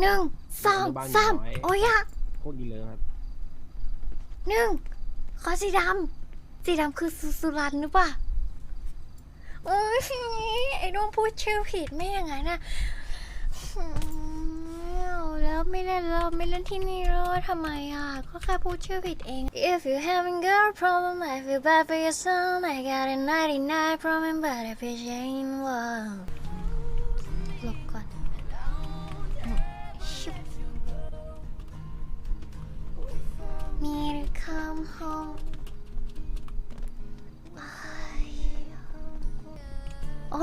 หนึ่งสองบ้านสามน้อย โอ้ยอะโคตรดีเลยครับหนึ่งขอสีดำสีดำคือสุสุรันหรือเปล่าโอ้ยไอ้น้องพูดชื่อผิดไม่อย่างนั้นนะอืมเอาแล้วไม่เล่นแล้วไม่เล่นที่นี่แล้วทำไมอะก็แค่พูดชื่อผิดเอง If you having girl problem I feel bad for your son I got a 99 problem but I wish I ain't one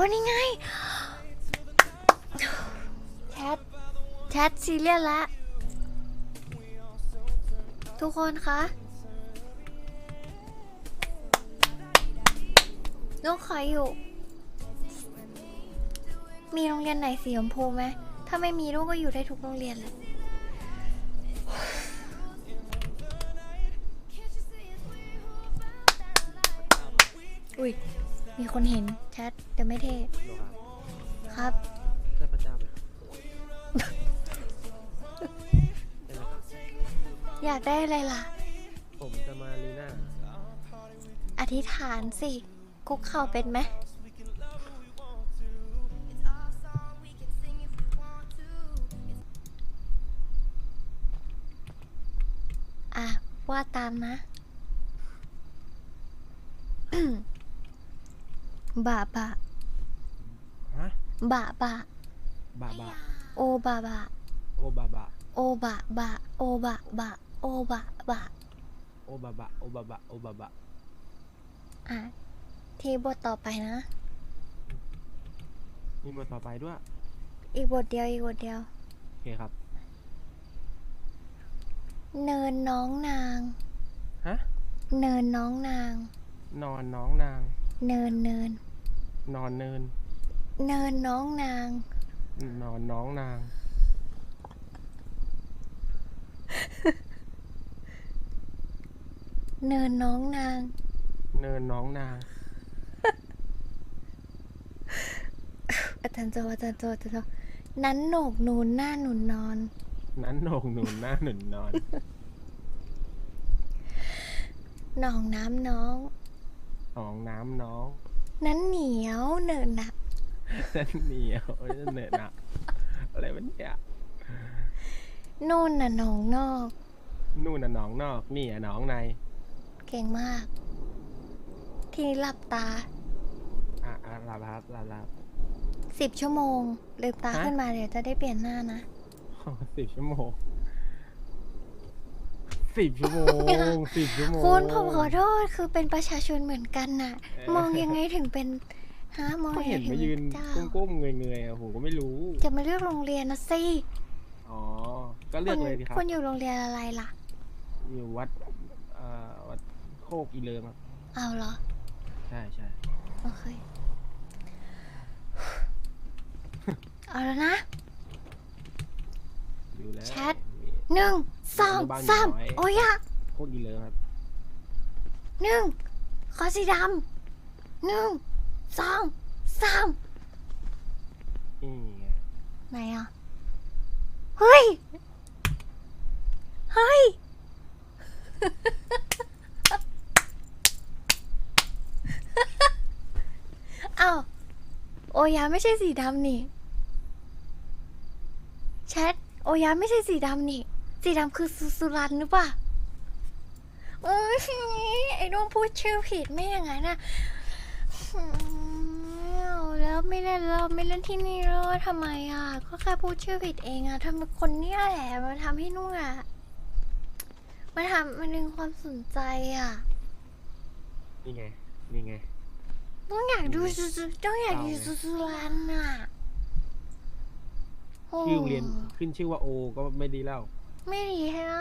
โอ้นี่ไง แชท แชทซีเรียสละ ทุกคนคะลูกขออยู่ มีโรงเรียนไหนสีชมพูไหม ถ้าไม่มีลูกก็อยู่ได้ทุกโรงเรียนเลยอุ้ย มีคนเห็นแชทแต่ไม่เท่โลครับครับ ใช่พระเจ้าไหมใช่ไหมครับอยากได้อะไรล่ะ ผมจะมาลีน่าอธิษฐานสิ คุกเข่าเป็นไหมอะว่าตามนะ บะบะฮะบะบะบาบาโอบะบะโอบาบาโอบะบะโอบะบะโอบะบะโอบาบาโอบาบาโอบาบาอะทีบทต่อไปนะ มีบทต่อไปด้วย อีกบทเดียวอีกบทเดียว โอเคครับ เนินน้องนาง ฮะ เนินน้องนาง นอนน้องนาง เนินเนิน นอนเนิน เนินน้องนาง นอนน้องนาง เนินน้องนาง เนินน้องนาง อาจารย์โจอาจารย์โจอาจารย์โจนั้นโหนกนูนหน้าหนุนนอน นั้นโหนกหนุนหน้าหนุนนอน หนองน้ำน้อง หนองน้ำน้อง นั้นเหนียวเนินหนัก นั่นเหนียวนั่นเหนอะหนะอะไรวะเนี่ยนู่นน่ะหนองนอก นู่นน่ะหนองนอกนี่อะหนองในเก่งมาก ทีนี้หลับตาอะอะหลับครับหลับหลับสิบชั่วโมงลืมตาฮะ ขึ้นมาเดี๋ยวจะได้เปลี่ยนหน้านะ สิบชั่วโมง สิบชั่วโมงสิบชั่วโมงคุณผมขอโทษคือเป็นประชาชนเหมือนกันน่ะเอ่อมองยังไงถึงเป็นฮะมองก็ยังไงเห็นถึมางยืเป็นนเจ้าก้มๆเงยๆอะผมก็ไม่รู้ จะมาเลือกโรงเรียนนะสิอ๋อก็เลือกเลยดีครับคุณอยู่โรงเรียนอะไรล่ะ อยู่วัดเอ่อวัดโคกอีเลิมครับเอาเหรอ ใช่ใช่โอเคเอาแล้วนะอยู่แล้วแชทหนึ่ง สองบ้านสามน้อยโอ้ยอะโคกอีเลิมครับหนึ่งขอสีดำหนึ่งสองสามนี่ไงไหนอะเฮ้ย เฮ้ย อ้าวโอยาไม่ใช่สีดำนี่แชทโอยาไม่ใช่สีดำนี่ สีดำคือสุสุรันหรือเปล่าโอ้ยไอ้น้องพูดชื่อผิดไม่อย่างนั้นนะอืมเอาแล้วไม่เล่นแล้วไม่เล่นที่นี่แล้วทำไมอะ ก็แค่พูดชื่อผิดเองอะทำคนเนี้ยแหละมาทำให้นุ่งอะมาทำมันดึงความสนใจอะ นี่ไง นี่ไง ต้องอยากดูสุสุต้องอยากดูเอาไงสุสุรันอะโชื่อโรงเรียนขึ้นชื่อว่าโอ ก็ไม่ดีแล้ว ไม่ดีใช่ไหม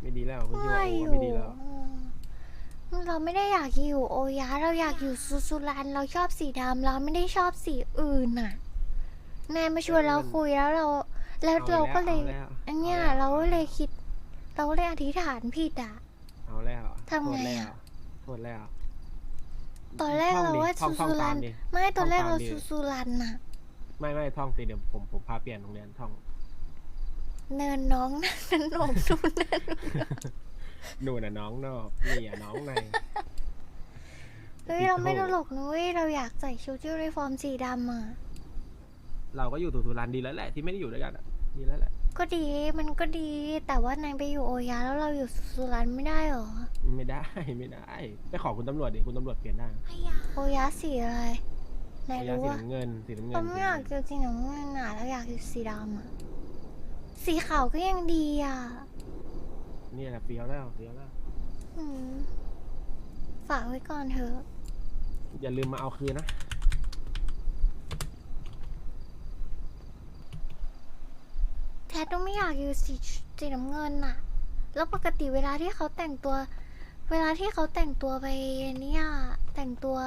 ไม่ดีแล้วขึ้นชื่อไม่ว่าโออยู่ไม่ดีแล้วอืมเราไม่ได้อยากอยู่โอยะเราอยากอยู่สุสุรันเราชอบสีดำเราไม่ได้ชอบสีอื่นน่ะนายมาชวนเราคุยแล้วเรา แล้วเอาเราก็เลยอาแล้วอันเนี้ยอาเราแล้วก็เลยคิด เราก็เลยอธิษฐานผิดอะเอาแล้วทำไงอะโทษแล้ว ตอนแรกท่องเราดิว่าท่อสุงท่องสุรัตามนดิไม่ตอนแรกท่องเราตามดิสุสุรันน่ะ ไม่ไม่ท่องสิเดี๋ยวผมผมพาเปลี่ยนโรงเรียนท่อง เนินน้องนั่นนมดูนั่นหนูน่ะน้องนอกนี่อะน้องใน เฮ้ย เราไม่ตลกนุ้ยเราอยากใส่ชุดยูนิฟอร์มสีดำอะ เราก็อยู่ตุตุรันดีแล้วแหละที่ไม่ได้อยู่ด้วยกันอะดีแล้วแหละก็ดีมันก็ดี แต่ว่านายไปอยู่โอยาแล้วเราอยู่สุรันไม่ได้เหรอไม่ได้ไม่ได้ไปขอคุณตำรวจดิคุณตำรวจเปลี่ยนได้โอยาสีอะไรนายระยะรู้สีว่าน้ำเงินสีน้ำเงินเราไม่อยากอยู่จริงๆน้ำเงินอะเราอยากอยู่สีดำอะ สีขาวก็ยังดีอะนี่แหละเฟี้ยวแล้วเฟี้ยวแล้ว อืมฝากไว้ก่อนเถอะ อย่าลืมมาเอาคืนนะ แท้ต้องไม่อยากอยู่สีสีน้ำเงินน่ะ แล้วปกติเวลาที่เขาแต่งตัว เวลาที่เขาแต่งตัวไปเนี่ยแต่งตัว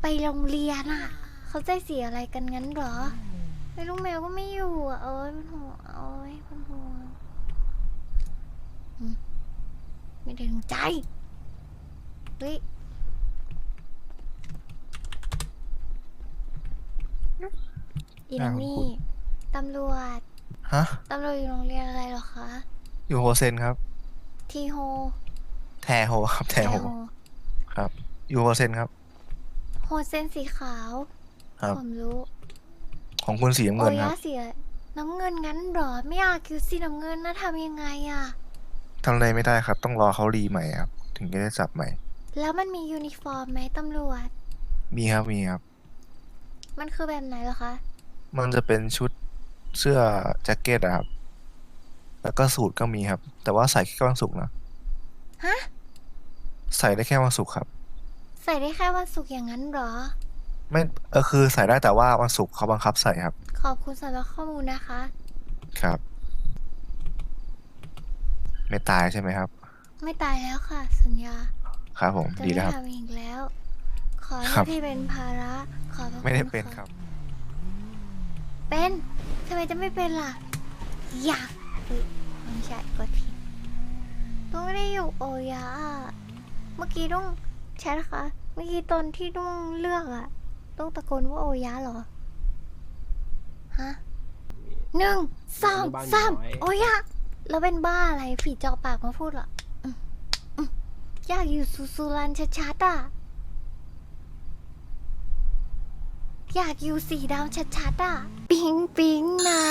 ไปโรงเรียนอะ เขาใจสีอะไรกันงั้นเหรอไม่ลูกแมวก็ไม่อยู่อะเอ้ยเป็นห่วงเอ้ยเป็นห่วงอืมไม่ได้ตั้งใจ เฮ้ยอีนังนี่ตำรวจ ฮะ ตำรวจอยู่โรงเรียนอะไรเหรอคะ อยู่โฮเซนครับ ทีโฮ แทโฮครับ แทโฮ ครับ อยู่โฮเซนครับ โฮเซนสีขาว ครับ ผมรู้ ของคุณสีน้ำโอเงินคยะรับสีอะไรน้ำเงินงั้นเหรอไม่อยากคิวสีน้ำเงินนะทำยังไงอะทำอะไรไม่ได้ครับ ต้องรอเขารีใหม่ครับ ถึงจะได้จับใหม่ แล้วมันมียูนิฟอร์มไหมตำรวจ มีครับมีครับ มันคือแบบไหนเหรอคะมันจะเป็นชุดเสื้อแจ็คเก็ตอะครับ แล้วก็สูทก็มีครับ แต่ว่าใส่แค่วันศุกร์นะ ฮะใส่ได้แค่วันศุกร์ครับ ใส่ได้แค่วันศุกร์อย่างนั้นเหรอ ไม่เออคือใส่ได้แต่ว่าวันศุกร์เขาบังคับใส่ครับ ขอบคุณสำหรับข้อมูลนะคะ ครับ ไม่ตายใช่ไหมครับ ไม่ตายแล้วค่ะ สัญญาครับผมจะดีไม่แล้วครับ ทำอีกแล้ว ขอครัให้บ พี่เป็นภาระขอบพระไม่ได้คุณเป็นะครับ เป็นทำไมจะไม่เป็นล่ะ อยากเฮ้ยไม่ใช่ก็ทีต้องไม่ได้อยู่โอยะอะเมื่อกี้ต้องแชทคะเมื่อกี้ตอนที่ต้องเลือกอะ ต้องตะโกนว่าโอยะเหรอ ฮะหนึ่งสองสามโอยะ แล้วเป็นบ้าอะไรฝีจอปากมาพูดเหรออืมอืมอยากอยู่สุสุรันชัดๆอะอยากอยู่สีดำชัดๆอะปิ๊งปิ๊งนะ